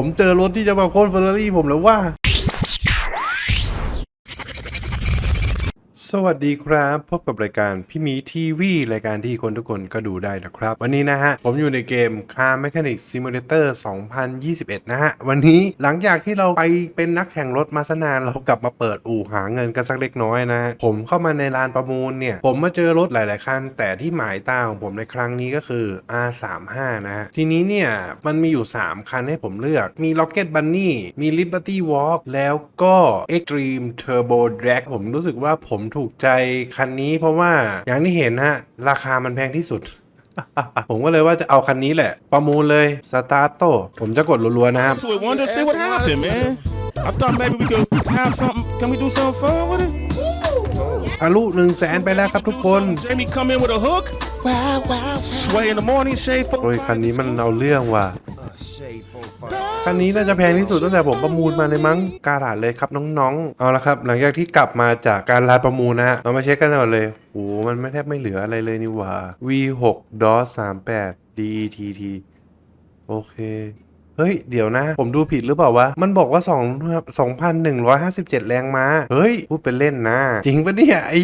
ผมเจอรถที่จะมาโค่นเฟอร์รารี่ผมแล้วว่าสวัสดีครับ พบกับรายการพี่มีทีวี รายการที่คนทุกคนก็ดูได้นะครับ วันนี้นะฮะ ผมอยู่ในเกม Car Mechanic Simulator 2021 นะฮะ วันนี้หลังจากที่เราไปเป็นนักแข่งรถมาสนาน เรากลับมาเปิดอู่หาเงินกันสักเล็กน้อยนะ ผมเข้ามาในลานประมูลเนี่ย ผมมาเจอรถหลาย ๆ คันแต่ที่หมายตาของผมในครั้งนี้ก็คือ R35 นะฮะทีนี้เนี่ยมันมีอยู่ 3 คันให้ผมเลือกมี Rocket Bunny มี Liberty Walk แล้วก็ Extreme Turbo Drag ผมรู้สึกว่าผมถูกใจคันนี้เพราะว่าอย่างที่เห็นฮะ ราคามันแพงที่สุด ผมก็เลยว่าจะเอาคันนี้แหละ ประมูลเลย สตาร์โต ผมจะกดรัวๆ นะครับทะลุ1นึ่งแสนไปแล้วครับทุกคนโอ้ยคันนี้มันเอาเรื่องว่ะคันนี้น่าจะแพงที่สุดตั้งแต่ผมประมูลมาเลยมั้งกาลาดเลยครับน้องๆ เอาละครับ หลังจากที่กลับมาจากการลาดประมูลนะฮะเรามาเช็คกันก่อนเลยโอ้โห มันไม่แทบไม่เหลืออะไรเลยนี่หว่า V6 d o 38 DETT โอเค เฮ้ย เดี๋ยวนะ ผมดูผิดหรือเปล่าวะ มันบอกว่า2 2,157 แรงม้าเฮ้ย พูดเป็นเล่นนะ จริงปะเนี่ยไอ้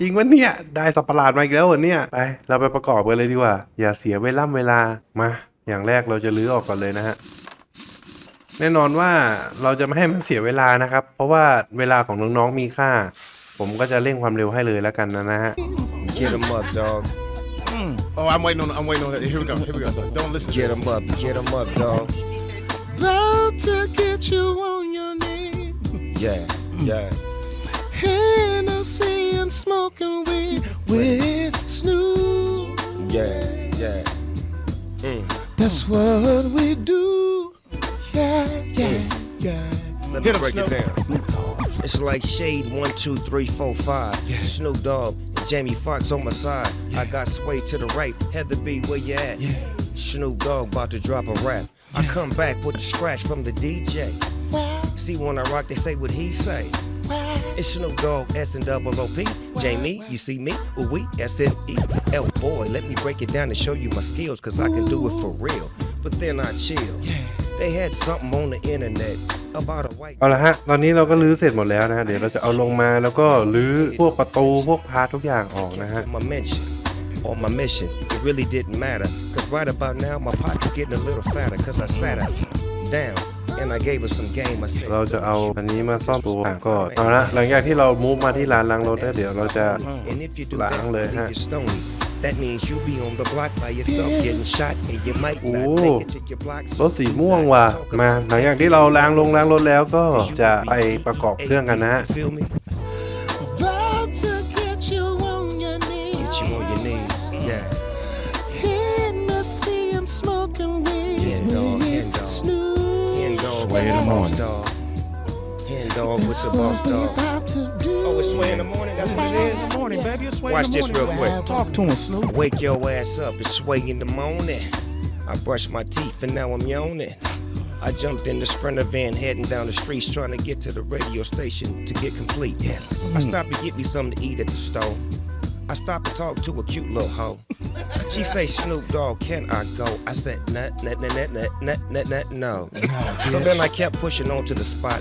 จริงปะเนี่ย ได้สับปะหลาดมาอีกแล้วเหรอเนี่ยไป เราไปประกอบกันเลยดีกว่า อย่าเสียเวล่ำเวลา มา อย่างแรกเราจะลื้อออกก่อนเลยนะฮะแน่นอนว่าเราจะไม่ให้มันเสียเวลานะครับเพราะว่าเวลาของน้องๆ มีค่า ผมก็จะเร่งความเร็วให้เลยแล้วกันนะนะฮะ Get him up, dog. Oh, I'm waiting on. I'm waiting on that. Here we go. Here we go. Don't listen. Get him up. Get him up, dog. Love to get you on your knees. Yeah. Yeah. Hennessy and smoking weed with Snoop. Yeah. Yeah. Mm. That's what we do. yeah, yeah, yeah. Let me break Snoop. it down. Snoop It's like shade one, two, three, four, five. Yeah. Snoop Dogg and Jamie Foxx on my side. Yeah. I got sway to the right. Heather B, where you at? Yeah. Snoop Dogg about to drop a rap. Yeah. I come back with the scratch from the DJ. See when I rock, they say what he say. it's Snoop Dogg, S and double O P. Jamie, you see me? Ooh we S N E L boy. Let me break it down and show you my skills, cause I can do it for real. But then I chill. Yeah. เอาละฮะตอนนี้เราก็ลื้อเสร็จหมดแล้วนะฮะเดี๋ยวเราจะเอาลงมาแล้วก็ลื้อพวกประตูพวกพาทุกอย่างออกนะฮะเราจะเอาอันนี้มาซ่อมตัวก็เอาละหลังจากที่เรามูฟมาที่ร้านล้างรถแล้วเดี๋ยวเราจะล้างเลยฮะ That means you be on the block by yourself getting shot and you might not make it to your block. รถสีม่วงว่ะมาหลังจากที่เราล้างลงล้างรถแล้วก็จะไปประกอบเครื่องกันนะฮะ Feel me? About to get you on your knees. Get you on your knees. Yeah. Hit me, see him smoking weed. Hand dog, hand dog. Snoop. Hand dog, with the boss dog. Hand dog with the boss dog. know it's sway in the morning. That's what it is. In the morning, baby. It's sway Watch in the morning. this real quick. Talk to him, Snoop. Wake your ass up. It's sway in the morning. I brushed my teeth and now I'm yawning. I jumped in the Sprinter van heading down the streets trying to get to the radio station to get complete. Yes. I stopped to get me something to eat at the store. I stopped to talk to a cute little hoe. She say, Snoop Dogg, can I go? I said, "Nah, nah, nah, nah, nah, nah, nah, nah, no. no so then I kept pushing on to the spot.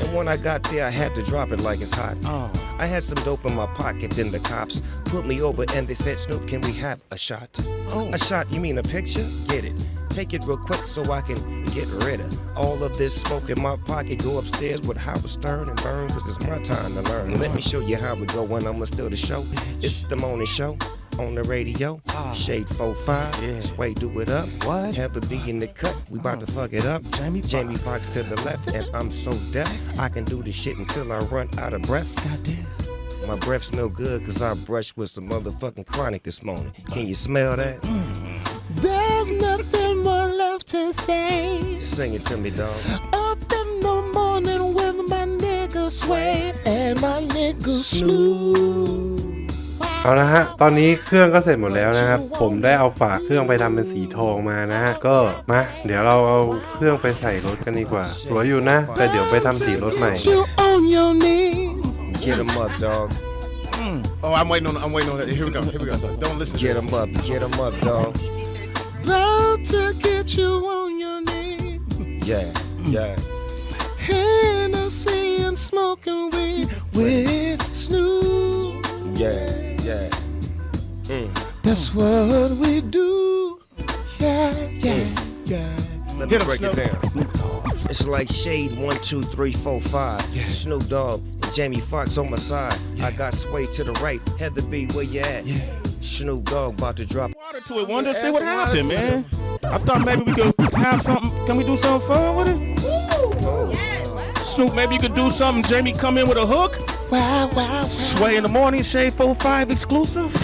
And when I got there, I had to drop it like it's hot. Oh. I had some dope in my pocket, then the cops put me over and they said, Snoop, can we have a shot? Oh. A shot, you mean a picture? Get it take it real quick so I can get rid of all of this smoke in my pocket. Go upstairs with Howard Stern and burn, cause it's my time to learn. Let me show you how we go when I'ma steal the show. It's the morning show on the radio. Ah. Shade 45, yeah. Sway do it up. What? Have a be in the cut. We about to ah. fuck it up. Jamie, Jamie Fox to the left, and I'm so deaf. I can do the shit until I run out of breath. Goddamn. My breath's no good, cause I brushed with some motherfucking chronic this morning. Can you smell that? Mm. There's nothing. to say. Sing it to me, dog. Up in the morning with my nigga sway and my nigga snoo. เอาละฮะตอนนี้เครื่องก็เสร็จหมดแล้วนะครับผมได้เอาฝาเครื่องไปทำเป็นสีทองมานะฮะก็มาเดี๋ยวเราเอาเครื่องไปใส่รถกันดีกว่าสวยอยู่นะแต่เดี๋ยวไปทำสีรถใหม่ You on your knees. Get him up, dog. Oh, I'm waiting on. I'm waiting on. Here we go. Here we go. Don't listen. to Get this. him up. Get him up, dog. Blow to get you on your knees. Yeah, yeah. Hennessy and smoking weed with Snoop. Yeah, yeah. Mm. That's what we do. Yeah, yeah, mm. yeah. Let me break Snoop. it down. Snoop Dogg. It's like shade one, two, three, four, five. Yeah. Snoop Dogg and Jamie Foxx on my side. Yeah. I got sway to the right. Heather B, where you at? Yeah. Snoop Dogg about to drop. Water to it, Wonder. to See what happened, man. Him. I thought maybe we could have something. Can we do something fun with it? Ooh, Snoop, maybe you could do something. Jamie, come in with a hook. Wow, wow, wow. Sway in the morning, Shade 45 exclusive.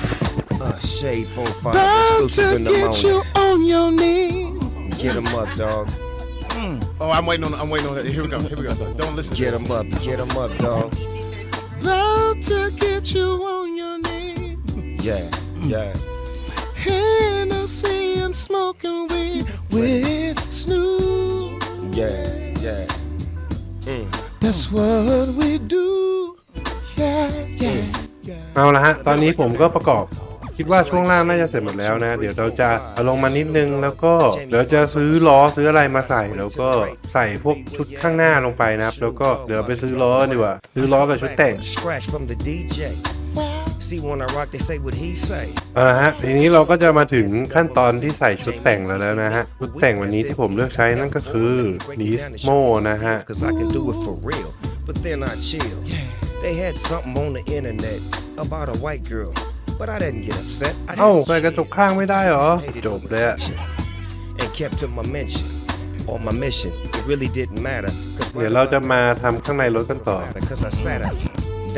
Uh, Shade 45 Bound exclusive to in the get you on your knees. Get him up, dog. Mm. Oh, I'm waiting on. I'm waiting on. That. Here we go. Here we go. Don't listen. Get him up. Get him up, dog. Bound to get you on your knees. Yeah, yeah. Hennessy and smoking with Snoop. Yeah, yeah. Mm. That's what we do. Yeah, yeah, เอาละฮะ ตอนนี้ผมก็ประกอบ คิดว่าช่วงล่างน่าจะเสร็จหมดแล้วนะ เดี๋ยวเราจะเอาลงมานิดนึง แล้วก็เดี๋ยวจะซื้อล้อซื้ออะไรมาใส่ แล้วก็ใส่พวกชุดข้างหน้าลงไปนะครับ แล้วก็เดี๋ยวไปซื้อล้อดีกว่าซื้อล้อกับชุดแต่งเอาฮะทีนี้เราก็จะมาถึงขั้นตอนที่ใส่ชุดแต่งแล้วแล้วนะฮะ ชุดแต่งวันนี้ที่ผมเลือกใช้นั่นก็คือนิสโมนะฮะเอ้าใส่กระจกข้างไม่ได้หรอ จบเลยว and kept to my mention o my mission. It really didn't matter. เดี๋ยวเราจะมาทำข้างในรถกันต่อ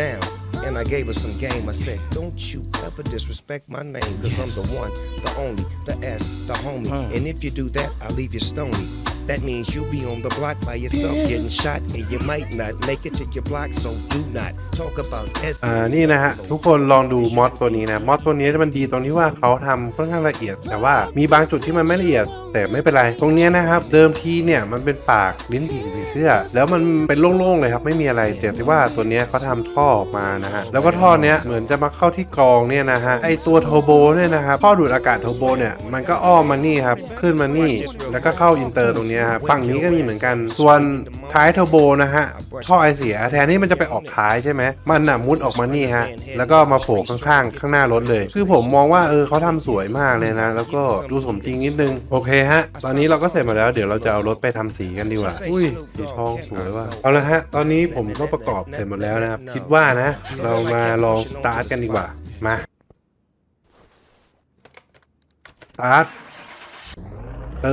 down, and I gave her some game. I said, Don't you ever disrespect my name, cause yes. I'm the one, the only, the S, the homie. Huh. And if you do that, I'll leave you stony. That means you'll be on the block by yourself yeah. getting shot and you might not make it to your block so do not talk about S อ่านี่นะฮะ ทุกคนลองดูมอดตัวนี้นะมอดตัวนี้มันดีตรงที่ว่าเขาทำค่อนข้างละเอียด แต่ว่ามีบางจุดที่มันไม่ละเอียดแต่ไม่เป็นไร ตรงนี้นะครับเดิมทีเนี่ยมันเป็นปากลิ้นผีผีเสื้อแล้วมันเป็นโล่งๆเลยครับไม่มีอะไรเจ็บที่ว่าตัวนี้เขาทาท่อออกมานะฮะแล้วก็ท่อเนี้ยเหมือนจะมาเข้าที่กรองเนี่ยนะฮะไอตัวโทโบเนี่ยนะครับท่อดูดอากาศโทโบเนี่ยมันก็อ้อมมานี่ครับ ขึ้นมานี่ แล้วก็เข้าอินเตอร์ตรงนี้ครับฝั่งนี้ก็มีเหมือนกันส่วนท้ายโทโบนะฮะท่อไอเสียแทนที่มันจะไปออกท้ายใช่ไหมมันน่ะมุดออกมานี่ฮะแล้วก็มาโผล่ข้างๆ ข้างหน้ารถเลย คือผมมองว่าเออเขาทำสวยมากเลยนะแล้วก็ดูสมจริงนิดนึงโอเคฮะตอนนี้เราก็เสร็จมาแล้วเดี๋ยวเราจะเอารถไปทำสีกันดีกว่า อุ้ยสีทองสวยว่ะเอาละฮะ ตอนนี้ผมก็ประกอบเสร็จหมดแล้วนะครับ คิดว่านะ เรามาลองสตาร์ทกันดีกว่า มา สตาร์ท เอ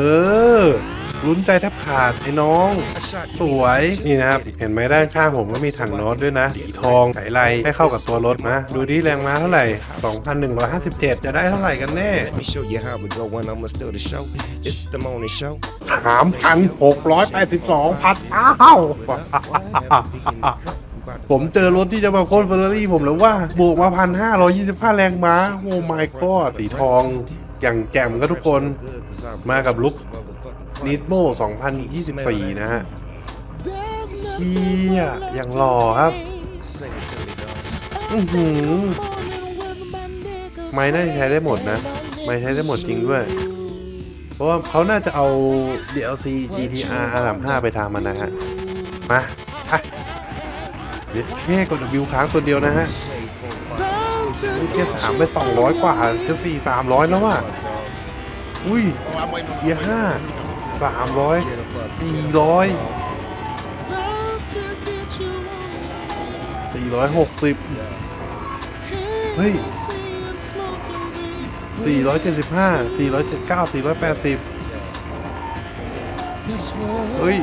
อลุ้นใจแทบขาดไอ้น้องสวย นี่นะครับ เห็นไหมด้านข้างผมก็มีถังโน้ตด้วยนะ สีทองไหลไหลให้เข้ากับตัวรถนะดูดีแรงม้าเท่าไหร่ 2,157 จะได้เท่าไหร่กันแน่สามพันอ้าว ผมเจอรถที่จะมาโค่นเฟอร์รารี่ผมแล้วว่าบวกมาพันห้าร้อยี่สิบห้าแรงม้าโอ้ my god สีทองอย่างแจ่มก็ทุกคนมากับลุกนิดโม2024 นะฮะ เฮียยังหล่อครับอือหือไม่น่าจะใช้ได้หมดนะ ไม่ใช้ได้หมดจริงด้วย เพราะว่าเขาน่าจะเอา DLC GTR R35 ไปทำมันนะฮะ มา่ะเดี๋ยวแค่กดวิวค้างตัวเดียวนะฮะแค่สามไปสองร้อยกว่าแค่สี่สามร้อยแล้วว่ะ อุ้ยเกียร์ห้าสามร้อยสี่ร้อยสี่ร้อยหกสิบเฮ้ยสี่ร้อยเจ็ดสิบห้าสี่ร้อยเจ็ดเก้าสี่ร้อยแปดสิบเฮ้ย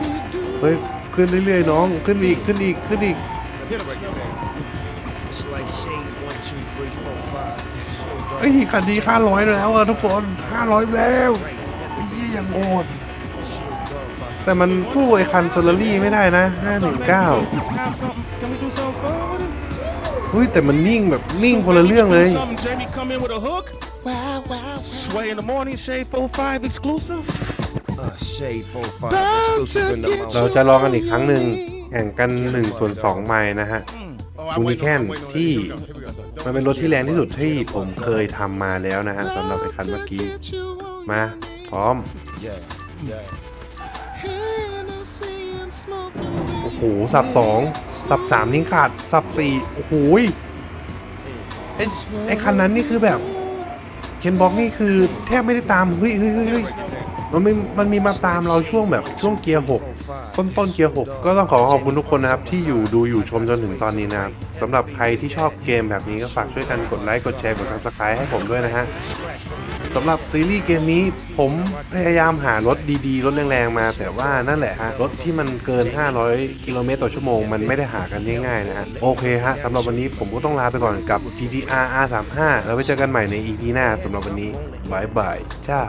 เฮ้ย ขึ้นเรื่อยๆน้องขึ้นอีกขึ้นอีกขึ้นอีกไอ้คันนี้ค่าร้อยแล้วอะทุกคนค่าร้อยแล้วยี่ยังโอดแต่มันสู้ไอคันเฟอร์รารี่ไม่ได้นะ 519หุ้ยแต่มันนิ่งแบบนิ่งคนละเรื่องเลย เราจะลองกันอีกครั้งหนึ่งแข่งกัน1ส่วน2ไม้นะฮะุูมีแคนที่มันเป็นรถที่แรงที่สุดที่ผมเคยทำมาแล้วนะฮะสำหรับไอคันเมื่อกี้ มา พร้อม yeah, yeah. โหสับสองสับสามนิ้งขาดสับสี่โอ้โหไอ้ไอคันนั้นนี่คือแบบเคนบ็อกนี่คือแทบไม่ได้ตามเฮ้ยเฮ้ยเฮ้ยมันมีมันมีมาตามเราช่วงแบบช่วงเกียร์หกต้นต้นเกียร์หกก็ต้องขอขอบคุณทุกคนนะครับที่อยู่ดูอยู่ชมจนถึงตอนนี้นะครับสำหรับใครที่ชอบเกมแบบนี้ก็ฝากช่วยกันกดไลค์ กดแชร์ กดซับสไครต์ให้ผมด้วยนะฮะสำหรับซีรีส์เกมนี้ผมพยายามหารถดีๆ รถแรงๆ มา แต่ว่านั่นแหละฮะรถที่มันเกิน 500 กิโลเมตรต่อชั่วโมงมันไม่ได้หากันง่ายๆนะฮะโอเคฮะสำหรับวันนี้ผมก็ต้องลาไปก่อนกับ GTR R35 แล้วไปเจอกันใหม่ใน EP หน้าสำหรับวันนี้บายบาย จ้า